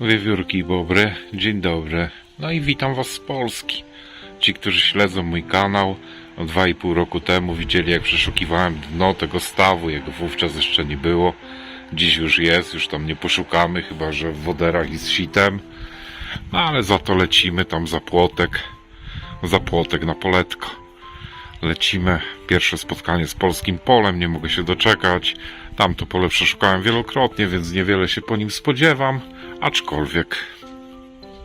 Wiewiórki bobry, dzień dobry. No i witam Was z Polski. Ci, którzy śledzą mój kanał, o 2,5 roku temu widzieli jak przeszukiwałem dno tego stawu, jego wówczas jeszcze nie było. Dziś już jest, już tam nie poszukamy, chyba że w woderach i z sitem. No ale za to lecimy tam za płotek, za płotek na poletko. Lecimy, pierwsze spotkanie z polskim polem, nie mogę się doczekać. Tamto pole przeszukałem wielokrotnie, więc niewiele się po nim spodziewam, aczkolwiek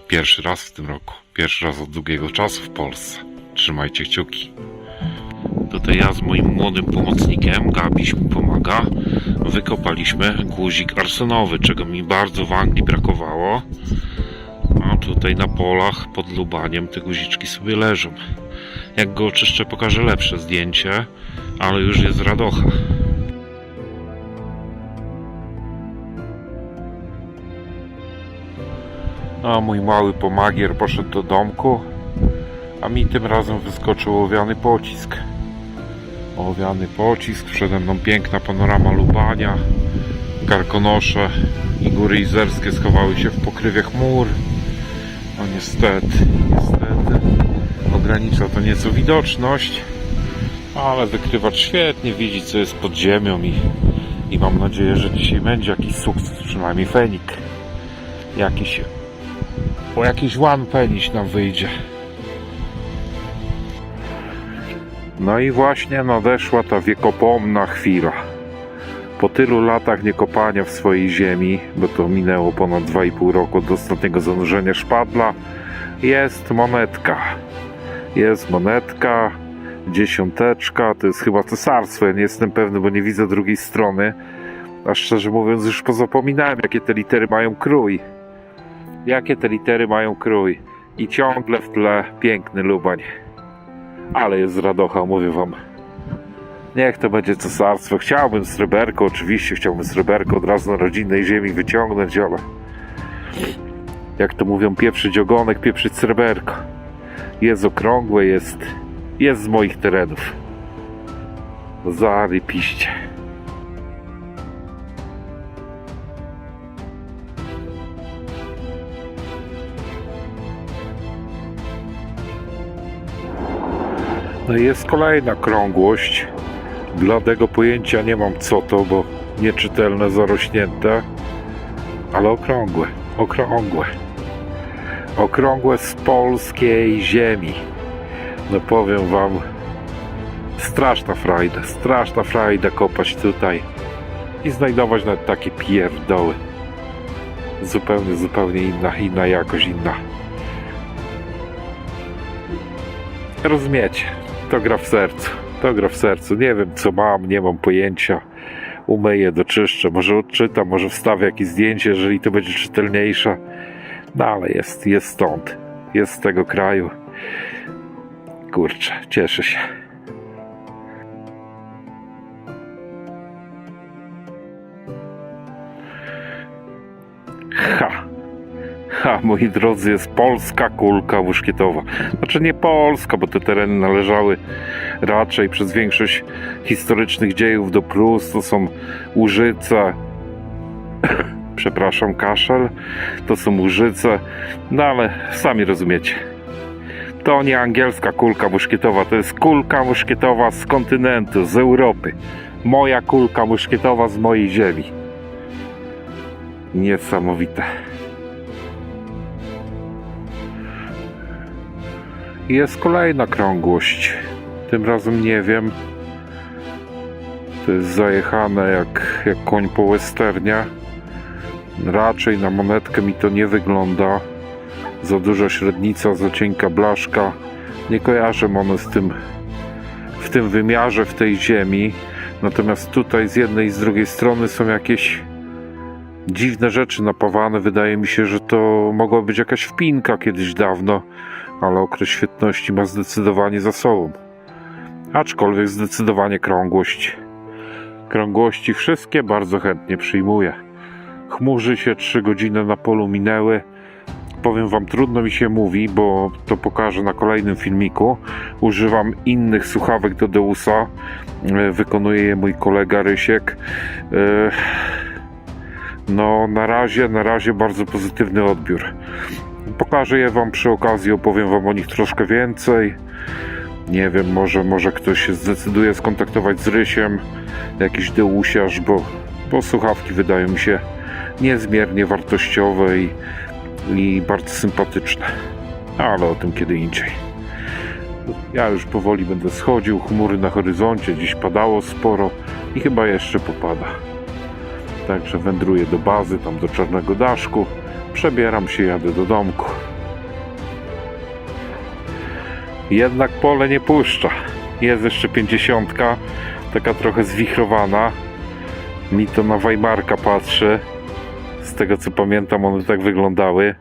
pierwszy raz w tym roku, pierwszy raz od długiego czasu w Polsce. Trzymajcie kciuki. Tutaj ja z moim młodym pomocnikiem, Gabiś mi pomaga, wykopaliśmy guzik arsynowy, czego mi bardzo w Anglii brakowało. A tutaj na polach pod Lubaniem te guziczki sobie leżą. Jak go oczyszczę, pokażę lepsze zdjęcie, ale już jest radocha. A mój mały pomagier poszedł do domku, a mi tym razem wyskoczył ołowiany pocisk. Ołowiany pocisk, przede mną piękna panorama Lubania, Karkonosze i góry izerskie schowały się w pokrywie chmur. No niestety, niestety ogranicza to nieco widoczność, ale wykrywacz świetnie widzi co jest pod ziemią i, i mam nadzieję, że dzisiaj będzie jakiś sukces, przynajmniej fenik. Jakiś, o jakiś one peniś nam wyjdzie. No i właśnie nadeszła ta wiekopomna chwila. Po tylu latach niekopania w swojej ziemi, bo to minęło ponad 2,5 roku od ostatniego zanurzenia szpadla, jest monetka. Jest monetka, dziesiąteczka, to jest chyba cesarstwo, ja nie jestem pewny, bo nie widzę drugiej strony. A szczerze mówiąc już pozapominałem, jakie te litery mają krój. Jakie te litery mają krój. I ciągle w tle piękny Lubań. Ale jest radocha, mówię wam. Niech to będzie cesarstwo. Chciałbym sreberko, oczywiście chciałbym sreberko od razu na rodzinnej ziemi wyciągnąć, ale jak to mówią, pieprzyć ogonek, pieprzyć sreberko. Jest okrągłe, jest, jest z moich terenów. Zarypiście. No jest kolejna krągłość. Bladego pojęcia nie mam co to, bo nieczytelne, zarośnięte, ale okrągłe, okrągłe. Okrągłe z polskiej ziemi. No powiem wam, straszna frajda, straszna frajda kopać tutaj i znajdować nawet takie pierdoły. Zupełnie, zupełnie inna, inna jakość, inna. Rozumiecie, to gra w sercu. To gra w sercu. Nie wiem co mam, nie mam pojęcia. Umyję, doczyszczę, może odczytam, może wstawię jakieś zdjęcie, jeżeli to będzie czytelniejsze. No ale jest, jest stąd. Jest z tego kraju. Kurczę, cieszę się. Ha, moi drodzy, jest polska kulka muszkietowa. Znaczy nie polska, bo te tereny należały raczej przez większość historycznych dziejów do Prus. To są Łużyce, przepraszam, kaszel, to są Łużyce, no ale sami rozumiecie. To nie angielska kulka muszkietowa, to jest kulka muszkietowa z kontynentu, z Europy. Moja kulka muszkietowa z mojej ziemi. Niesamowite. Jest kolejna krągłość. Tym razem nie wiem. To jest zajechane jak, jak koń po westernie. Raczej na monetkę mi to nie wygląda. Za duża średnica, za cienka blaszka. Nie kojarzę one z tym w tym wymiarze, w tej ziemi. Natomiast tutaj z jednej i z drugiej strony są jakieś dziwne rzeczy napawane. Wydaje mi się, że to mogła być jakaś wpinka kiedyś dawno, ale okres świetności ma zdecydowanie za sobą. Aczkolwiek zdecydowanie krągłość. Krągłości wszystkie bardzo chętnie przyjmuję. Chmurzy się, trzy godziny na polu minęły. Powiem wam, trudno mi się mówi, bo to pokażę na kolejnym filmiku. Używam innych słuchawek do Deusa. E, Wykonuje je mój kolega Rysiek. E, No, na razie, na razie bardzo pozytywny odbiór. Pokażę je wam przy okazji, opowiem wam o nich troszkę więcej. Nie wiem, może, może ktoś się zdecyduje skontaktować z Rysiem, jakiś deusiarz, bo, bo słuchawki wydają mi się niezmiernie wartościowe i, i bardzo sympatyczne. Ale o tym kiedy indziej. Ja już powoli będę schodził, chmury na horyzoncie, dziś padało sporo i chyba jeszcze popada. Także wędruję do bazy, tam do Czarnego Daszku, przebieram się, jadę do domku. Jednak pole nie puszcza. Jest jeszcze pięćdziesiątka, taka trochę zwichrowana. Mi to na Weimarka patrzy. Z tego co pamiętam, one tak wyglądały.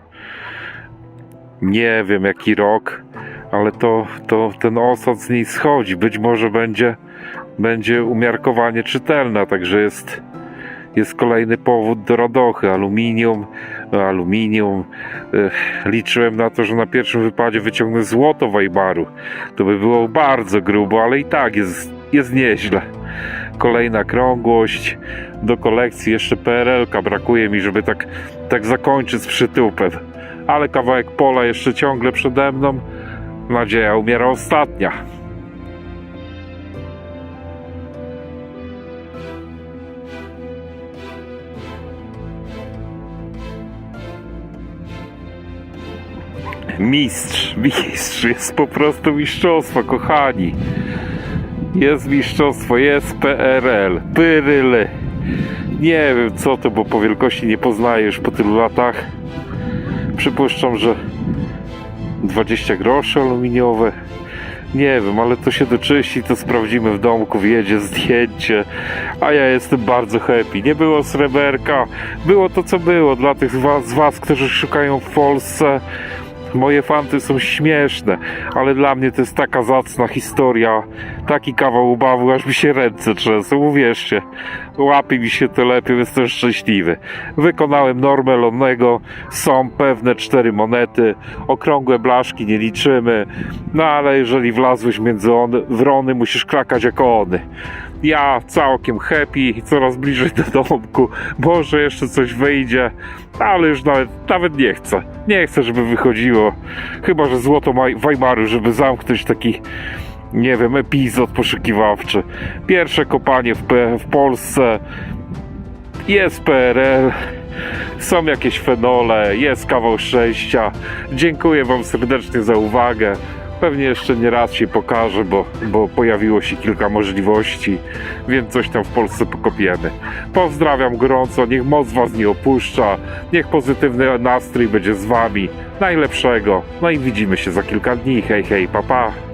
Nie wiem jaki rok, ale to, to ten osad z niej schodzi. Być może będzie, będzie umiarkowanie czytelna, także jest, jest kolejny powód do radochy. Aluminium, aluminium. Ech, Liczyłem na to, że na pierwszym wypadzie wyciągnę złoto Weimaru. To by było bardzo grubo, ale i tak jest, jest nieźle. Kolejna krągłość. Do kolekcji jeszcze PRL-ka brakuje mi, żeby tak, tak zakończyć z przytupem. Ale kawałek pola jeszcze ciągle przede mną. Nadzieja umiera ostatnia. Mistrz, mistrz, jest po prostu mistrzostwo, kochani. Jest mistrzostwo, jest PRL, Pyryle. Nie wiem co to, bo po wielkości nie poznaję już po tylu latach. Przypuszczam, że 20 groszy aluminiowe. Nie wiem, ale to się doczyści, to sprawdzimy w domku, wjedzie zdjęcie, a ja jestem bardzo happy. Nie było sreberka, było to co było. Dla tych z was, z was którzy szukają w Polsce, moje fanty są śmieszne, ale dla mnie to jest taka zacna historia, taki kawał ubawu, aż mi się ręce trzęsą, uwierzcie. Łapie mi się to lepiej, jestem szczęśliwy. Wykonałem normę lonnego, są pewne cztery monety, okrągłe blaszki nie liczymy, no ale jeżeli wlazłeś między on, wrony, musisz krakać jako one. Ja całkiem happy, coraz bliżej do domku, może jeszcze coś wyjdzie, ale już nawet, nawet nie chcę. Nie chcę, żeby wychodziło. Chyba, że złoto Weimaru, żeby zamknąć taki, nie wiem, epizod poszukiwawczy. Pierwsze kopanie w, w Polsce. Jest PRL. Są jakieś fenole, jest kawał szczęścia. Dziękuję Wam serdecznie za uwagę. Pewnie jeszcze nie raz się pokażę, bo, bo pojawiło się kilka możliwości, więc coś tam w Polsce pokopiemy. Pozdrawiam gorąco, niech moc Was nie opuszcza, niech pozytywny nastrój będzie z Wami. Najlepszego. No i widzimy się za kilka dni. Hej, hej, papa. Pa.